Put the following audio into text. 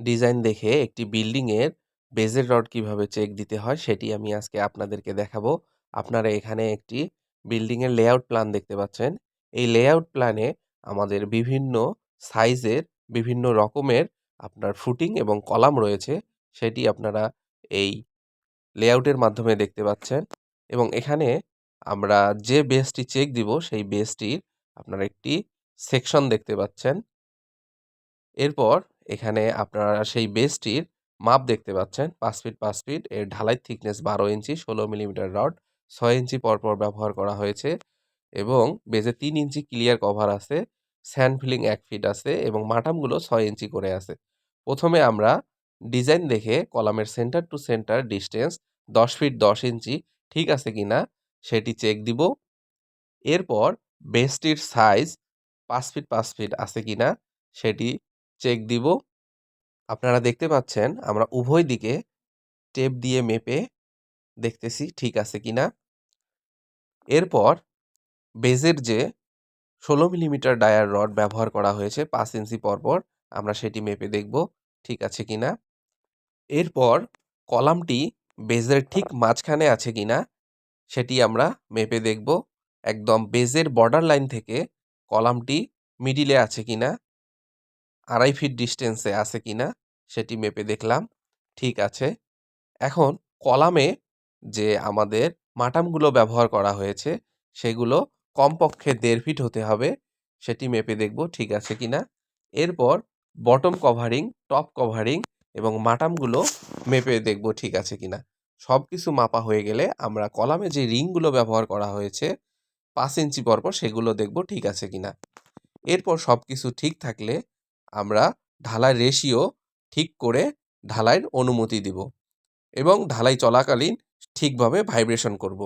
Design দেখে একটি বিল্ডিংয়ের বেজের রড কীভাবে চেক দিতে হয়, সেটি আমি আজকে আপনাদেরকে দেখাবো। আপনারা এখানে একটি বিল্ডিংয়ের লেআউট প্ল্যান দেখতে পাচ্ছেন। এই লেআউট প্ল্যানে আমাদের বিভিন্ন সাইজের বিভিন্ন রকমের আপনার ফুটিং এবং কলাম রয়েছে। সেটি আপনারা এই লেআউটের মাধ্যমে দেখতে পাচ্ছেন এবং এখানে আমরা যে বেসটি চেক দিব, সেই বেসটির আপনারা একটি সেকশন দেখতে পাচ্ছেন। এরপর এখানে আপনারা সেই বেসটির মাপ দেখতে পাচ্ছেন। পাঁচ ফিট পাঁচ ফিট। এর ঢালাই থিকনেস ১২ ইঞ্চি ১৬ মিলিমিটার রড। ছয় ইঞ্চি পরপর ব্যবহার করা হয়েছে এবং বেজে তিন ইঞ্চি ক্লিয়ার কভার আছে, স্যান্ড ফিলিং এক ফিট আছে এবং মাটামগুলো ছয় ইঞ্চি করে আছে। প্রথমে আমরা ডিজাইন দেখে কলামের centre to centre distance ১০ feet ১০ inch ঠিক আছে কিনা সেটি চেক দিব। এরপর বেসটির সাইজ পাঁচ ফিট পাঁচ ফিট আছে কি না সেটি চেক দিব। আপনারা দেখতে পাচ্ছেন, আমরা উভয় দিকে টেপ দিয়ে মেপে দেখতেছি ঠিক আছে কি না এরপর বেজের যে ষোলো মিলিমিটার ডায়ার রড ব্যবহার করা হয়েছে, পাঁচ ইঞ্চি পরপর আমরা সেটি মেপে দেখব ঠিক আছে কি না এরপর কলামটি বেজের ঠিক মাঝখানে আছে কি না সেটি আমরা মেপে দেখব। একদম বেজের বর্ডার লাইন থেকে কলামটি মিডিলে আছে কিনা। আড়াই ফিট ডিস্টেন্সে আছে কিনা সেটি মেপে দেখলাম, ঠিক আছে। এখন কলামে যে আমাদের মাটামগুলো ব্যবহার করা হয়েছে, সেগুলো কমপক্ষে দেড় ফিট হতে হবে, সেটি মেপে দেখব ঠিক আছে কি না এরপর বটম কভারিং টপ কভারিং এবং মাটামগুলো মেপে দেখব ঠিক আছে কিনা। সব কিছু মাপা হয়ে গেলে আমরা কলামে যে রিংগুলো ব্যবহার করা হয়েছে, পাঁচ ইঞ্চি পরপর সেগুলো দেখব ঠিক আছে কি না এরপর সব কিছু ঠিক থাকলে আমরা ঢালাই রেশিও ঠিক করে ঢালাইয়ের অনুমতি দিব এবং ঢালাই চলাকালীন ঠিকভাবে ভাইব্রেশন করব।